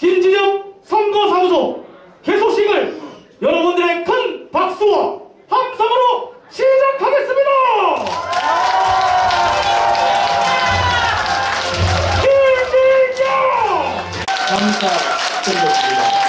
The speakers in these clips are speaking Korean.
김진영 선거사무소 개소식을 여러분들의 큰 박수와 함성으로 시작하겠습니다. 김진영! 감사드리겠습니다.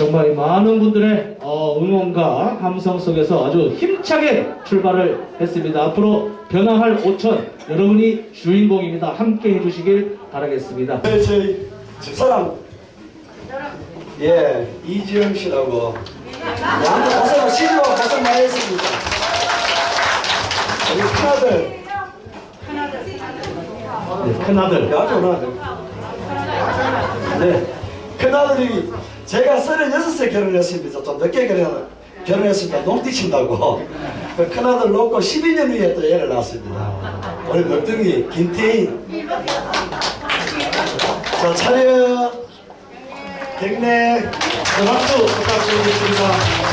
정말 많은 분들의 어, 응원과 함성 속에서 아주 힘차게 출발을 했습니다. 앞으로 변화할 오천 여러분이 주인공입니다. 함께 해주시길 바라겠습니다. 네, 저희 집사람 예 이지영 씨라고 양도 고생 시도 고생 많이 했습니다. 우리 큰아들 네, 큰아들 아주 오나들 네 큰아들이 제가 36세 결혼했습니다. 좀 늦게 결혼, 결혼했습니다. 농띠 친다고 그 큰아들 놓고 12년 후에 또 애를 낳았습니다. 우리 멀뚱이 김태인 자 차렷 경례 박수 부탁드리겠습니다.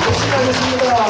열심히 하겠습니다.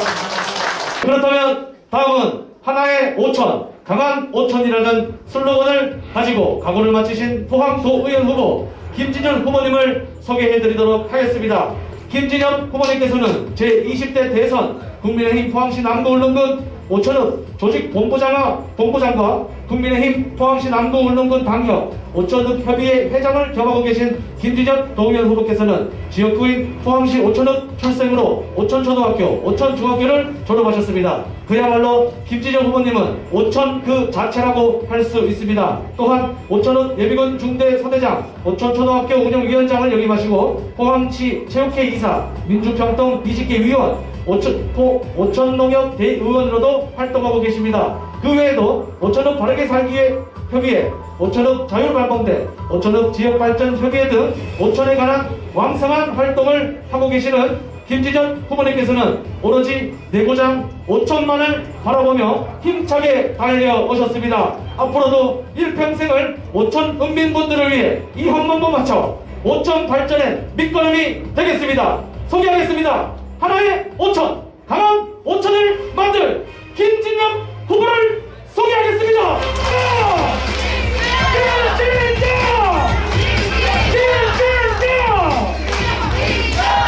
그렇다면 다음은 하나의 오천, 강한 오천이라는 슬로건을 가지고 각오를 마치신 포항도의원 후보 김진현 후보님을 소개해드리도록 하겠습니다. 김진현 후보님께서는 제20대 대선 국민의힘 포항시 남구울릉군 오천읍 조직 본부장과 본부장과 국민의힘 포항시 남구 울릉군 방역 오천읍 협의회 회장을 겸하고 계신 김진현 도의원 후보께서는 지역구인 포항시 오천읍 출생으로 오천초등학교, 오천중학교를 졸업하셨습니다. 그야말로 김진영 후보님은 오천 그 자체라고 할 수 있습니다. 또한 오천읍 예비군 중대 서대장, 오천초등학교 운영위원장을 역임하시고 포항시 체육회 이사, 민주평등 20개 위원, 오천, 포, 오천농협 대의원으로도 활동하고 계십니다. 그 외에도 오천읍 바르게 살기에 협의회, 오천읍 자율발봉대, 오천읍 지역발전협의회 등 오천에 관한 왕성한 활동을 하고 계시는 김지전 후보님께서는 오로지 내고장 5천만을 바라보며 힘차게 달려오셨습니다. 앞으로도 일평생을 오천 은민분들을 위해 이 한 번만 맞춰 오천 발전의 밑거름이 되겠습니다. 소개하겠습니다. 하나의 오천, 강한 오천을 만들 김진영 후보를 소개하겠습니다.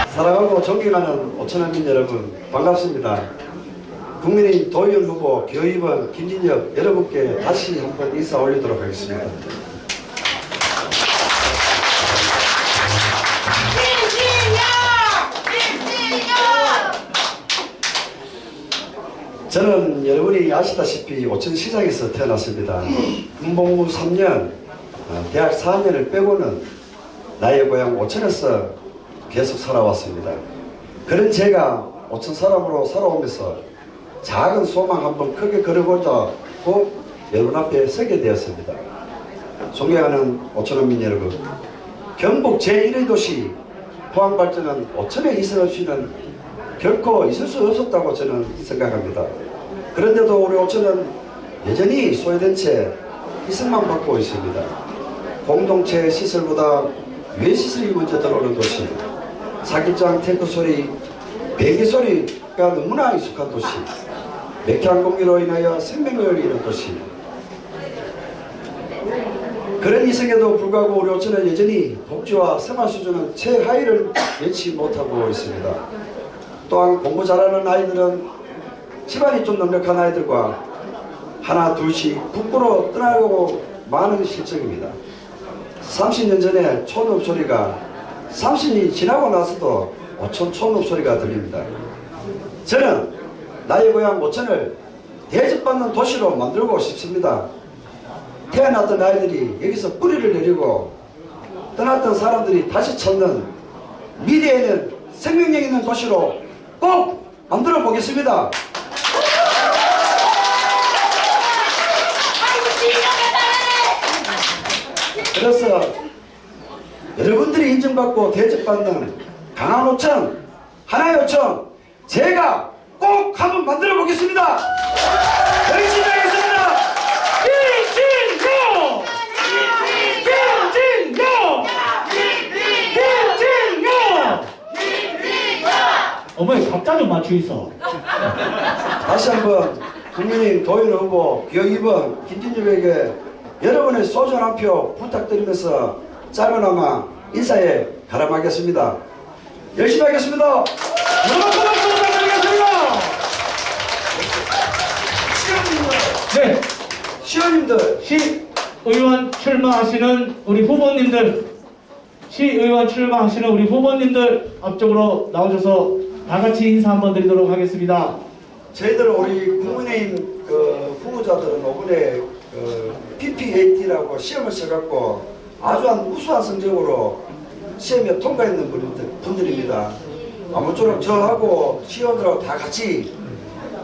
사랑하고 존경하는 오천원민 여러분 반갑습니다. 국민의 도의원 후보 교의원 김진혁 여러분께 다시 한번 인사 올리도록 하겠습니다. 저는 여러분이 아시다시피 오천 시장에서 태어났습니다. 군복무 3년, 어, 대학 4년을 빼고는 나의 고향 오천에서 계속 살아왔습니다. 그런 제가 오천 사람으로 살아오면서 작은 소망 한번 크게 걸어보자고 여러분 앞에 서게 되었습니다. 존경하는 오천원민 여러분, 경북 제1의 도시 포항 발전은 오천의 이설 없이는 결코 있을 수 없었다고 저는 생각합니다. 그런데도 우리 오천은 여전히 소외된 채 희생만 받고 있습니다. 공동체 시설보다 외시설이 먼저 들어오는 도시, 사기장 탱크 소리, 배기 소리가 너무나 익숙한 도시, 맥향 공기로 인하여 생명을 잃은 도시, 그런 이성에도 불구하고 우리 오천은 여전히 복지와 생활 수준은 최하위를 면치 못하고 있습니다. 또한 공부 잘하는 아이들은 집안이 좀 넉넉한 아이들과 하나 둘씩 북부로 떠나고 많은 실정입니다. 30년 전에 촌읍 소리가 30년이 지나고 나서도 오천 촌읍 소리가 들립니다. 저는 나의 고향 오천을 대접받는 도시로 만들고 싶습니다. 태어났던 아이들이 여기서 뿌리를 내리고 떠났던 사람들이 다시 찾는 미래에는 생명력 있는 도시로 꼭 만들어 보겠습니다. 그래서 여러분들이 인정받고 대접받는 강한 오천, 하나의 오천, 제가 꼭 한번 만들어 보겠습니다. 열심히 하겠습니다. 김진영! 김진영! 어머니 각자 좀 맞추이소. 다시 한번 국민의힘 도의원 후보 기호 2번 김진엽에게 여러분의 소중한 한 표 부탁드리면서 짧은아마 인사에 가람하겠습니다. 열심히 하겠습니다. 여러분 박수 부탁드리겠습니다. 네, 시원님들 시 의원 출마하시는 우리 후보님들, 시 의원 출마하시는 우리 후보님들 앞쪽으로 나오셔서 다 같이 인사 한번 드리도록 하겠습니다. 저희들 우리 국민의힘 그 후보자들은 이번에 그 PPAT라고 시험을 쳐갖고 아주 한 우수한 성적으로 시험에 통과했는 분들, 분들입니다. 아무쪼록 저하고 시원들하고 다 같이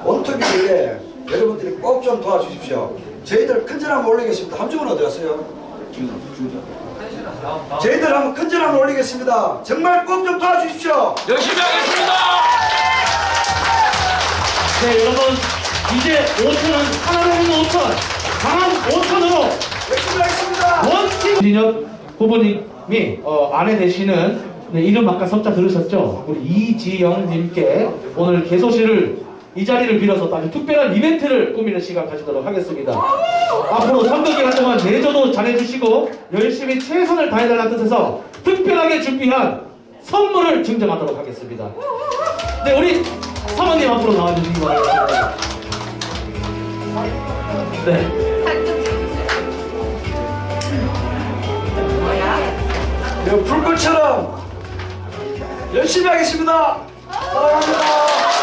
원톱이 되게 여러분들이 꼭 좀 도와주십시오. 저희들 큰절 한번 올리겠습니다. 함정은 어디 갔어요? 저희들 한번 큰절 한번 올리겠습니다. 정말 꼭 좀 도와주십시오. 열심히 하겠습니다. 네, 여러분 이제 5천은 하나로 있는 5천, 강한 5천으로 열심히 하겠습니다. 원팀 진혁 후보님이 어, 아내 되시는 네, 이름 아까 석자 들으셨죠? 우리 이지영님께 오늘 개소시를 이 자리를 빌어서 아주 특별한 이벤트를 꾸미는 시간 가지도록 하겠습니다. 앞으로 300일 동안 내조도 잘해주시고 열심히 최선을 다해달라는 뜻에서 특별하게 준비한 선물을 증정하도록 하겠습니다. 네, 우리 사모님 앞으로 나와주시기 바랍니다. 네. 네, 불꽃처럼 열심히 하겠습니다. 사랑합니다.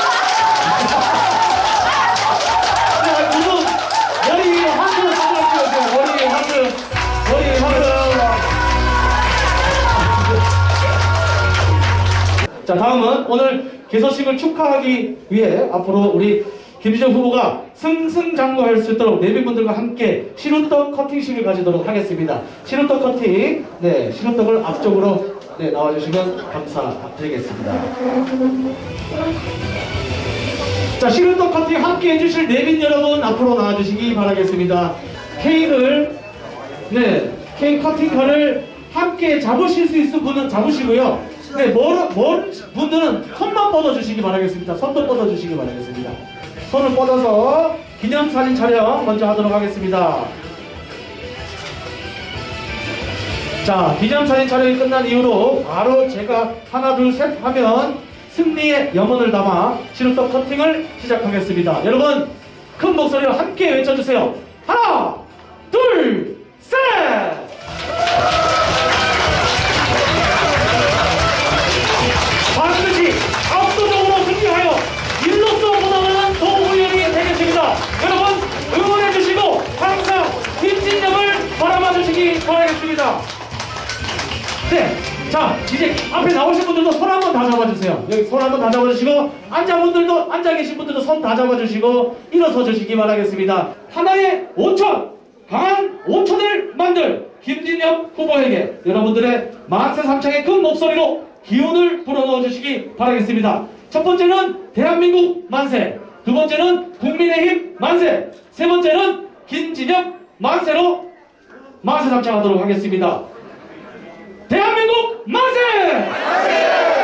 자, 다음은 오늘 개소식을 축하하기 위해 앞으로 우리 김지정 후보가 승승장구할 수 있도록 내빈분들과 함께 시루떡 커팅식을 가지도록 하겠습니다. 시루떡 커팅, 네, 시루떡을 앞쪽으로 네, 나와주시면 감사드리겠습니다. 자, 시루떡 커팅 함께 해주실 내빈 여러분 앞으로 나와주시기 바라겠습니다. 케이크를, 네, 케이크 커팅칼을 함께 잡으실 수 있는 분은 잡으시고요. 네, 먼, 먼 분들은 손만 뻗어주시기 바라겠습니다. 손도 뻗어주시기 바라겠습니다. 손을 뻗어서 기념사진 촬영 먼저 하도록 하겠습니다. 자, 기념사진 촬영이 끝난 이후로 바로 제가 하나, 둘, 셋 하면 승리의 염원을 담아 시루떡 커팅을 시작하겠습니다. 여러분, 큰 목소리로 함께 외쳐주세요. 하나, 둘, 셋! 앞에 나오신 분들도 손 한번 다 잡아주세요. 여기 손 한번 다 잡아주시고, 앉아 분들도, 앉아 계신 분들도 손 다 잡아주시고, 일어서 주시기 바라겠습니다. 하나의 5천, 강한 5천을 만들 김진영 후보에게 여러분들의 만세 삼창의 큰 목소리로 기운을 불어넣어 주시기 바라겠습니다. 첫 번째는 대한민국 만세, 두 번째는 국민의힘 만세, 세 번째는 김진영 만세로 만세 삼창하도록 하겠습니다. 대한민국 만세!